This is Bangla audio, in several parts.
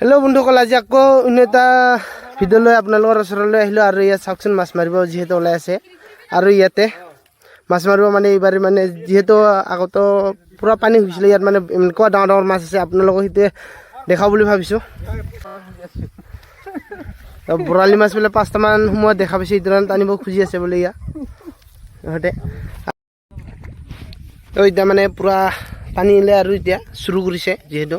হেল্ল' বন্ধুসকল, আজি আকৌ অন্য এটা ভিডিঅ' আপোনালোকৰ ওচৰলৈ আহিলোঁ আৰু ইয়াত চাওকচোন মাছ মাৰিব যিহেতু ওলাই আছে। আৰু ইয়াতে মাছ মাৰিব মানে এইবাৰ মানে যিহেতু আগতো পূৰা পানী হৈছিলে, ইয়াত মানে এনেকুৱা ডাঙৰ ডাঙৰ মাছ আছে, আপোনালোকক সেইটোৱে দেখাওঁ বুলি ভাবিছোঁ। বৰালি মাছ বোলে পাঁচটামান সময়ত দেখা পাইছোঁ এইটো টানিব খুজি আছে বোলে ইয়াত। সিহঁতে এতিয়া মানে পূৰা পানী আৰু এতিয়া চুৰু কৰিছে, যিহেতু।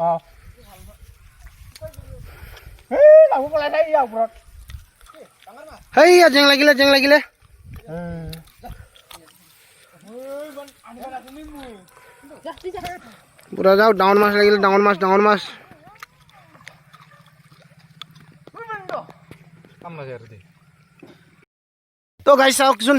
দেখা অ এই লাগু পেলাই থাকি ইয়াৰ ওপৰত সেইয়া জেং লাগিলে জেং লাগিলে পুৰা যাওক ডাঙৰ মাছ লাগিলে ডাঙৰ মাছ ডাঙৰ মাছ তো গাই চাওকচোন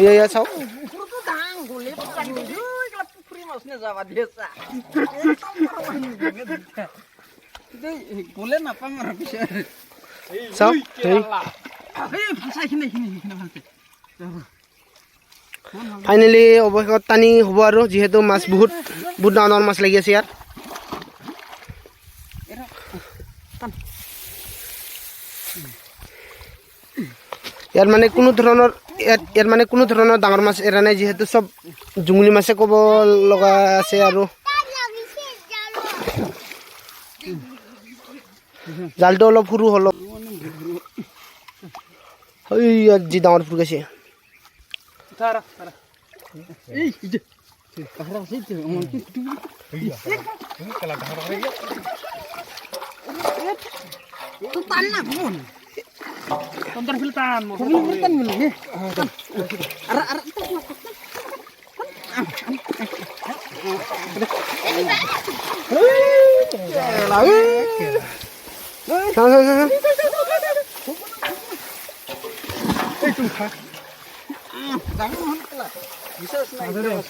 ইয়া দিছা গ'লে ফাইনেলি অৱশেষত টানি হ'ব আৰু, যিহেতু মাছ বহুত বহুত ডাঙৰ ডাঙৰ মাছ লাগি আছে ইয়াত ইয়াত মানে কোনো ধৰণৰ ইয়াত ইয়াত মানে কোনো ধৰণৰ ডাঙৰ মাছ এৰা নাই যিহেতু চব জুঙলি মাছে ক'ব লগা আছে আৰু জালটো অলপ সৰু অলপ ইয়াত যি ডাঙৰ ফুৰকাইছে Tara, tara. Ih, ije. Tonton filtan. Kontor filtan dulu ya? nih. Ara ara. Sana sana sana. Eh tuh. Jangan lah. Bisa senang.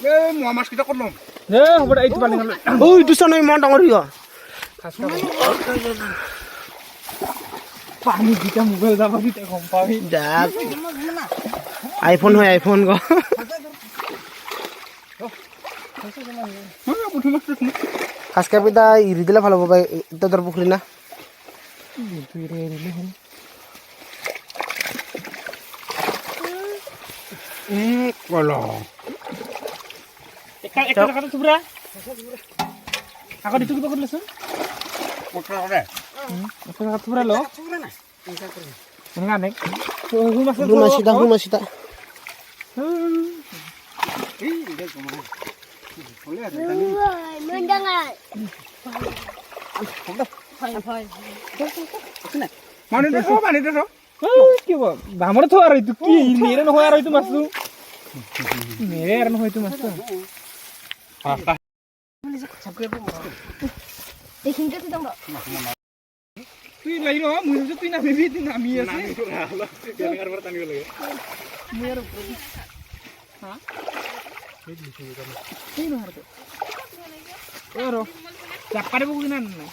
Eh, mau mas kita kono. Ya, udah itu paling. Oh, itu sana yang mau dong ya. Kasih. কিয় Panik kita mobil sama kita kompawi. ডাক আইফোন হয় আইফোন ক Mana butuh mas terus. কাজ কাপিটা এৰি দিলে ভালো হ'ব পাই তহঁতৰ পুখুৰী না Hmm, kalau. Eka eka kata subra. Aku ditutup aku dulu sun. Oke oke. Aku kata subra lo. Ini kan nek. Tuh masuk সৰু মাছ এটা সৰু মাছ এটা Mana itu so, mana itu so? কি বামরে তো আর itu কি মেরে নহয় আর itu মাছটো মেরে আর নহয় itu মাছটো তুই লাই র মুই ভাবছো তুই নামিবি তুই নামি আছে মুই আর উপরে হ্যাঁ এই নহর তো ও র চাপারে বগি না না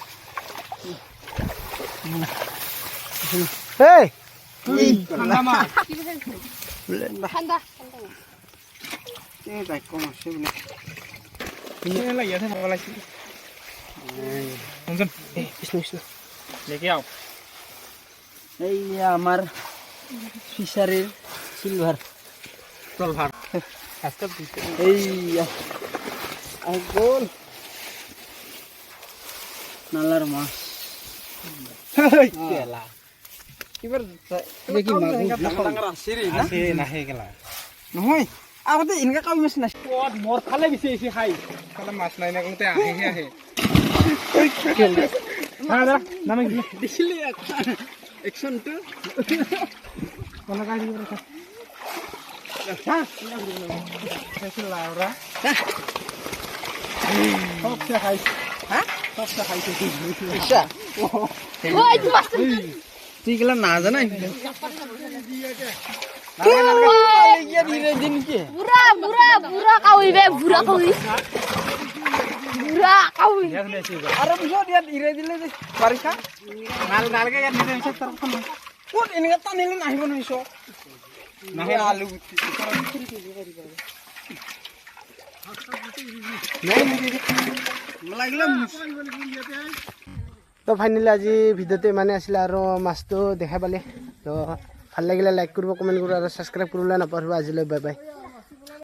এই ঠান্ডা মাছ এই লাগি আছে ভালো লাগছে শুনছেন এই, বিষ্ণু বিষ্ণু দেখে আও। এই আমার ফিশারির সিলভার চল এই গ'ল। নালাৰ মাছ। কেলা নহয় আগতে এনেকুৱা কাম মাছ নাই ক'ত ফালে বেছি আহিছে খাই। মাছ নাই না কওঁতে আহেহে আহে নামে দেখিলে একশনটো কনকাই দিব লাউৰা সবচে খাইছে হা সবচে খাইছে তুই গেলা নাজানা বুঢ়া বুঢ়া বুঢ়া কাউৰী বে বুঢ়া কাউৰী দিলে যে নাল নালকে এনেকৈ নাহিব নাহে আলু তো ফাইনেলি আজি ভিডিঅ'টো ইমানে আছিলে আৰু মাছটো দেখা পালে। তো ভালো লাগিলে লাইক কৰিব কমেণ্ট কৰিব আৰু ছাবস্ক্ৰাইব কৰিবলৈ নাপাহৰিব আজিলৈ বাই বাই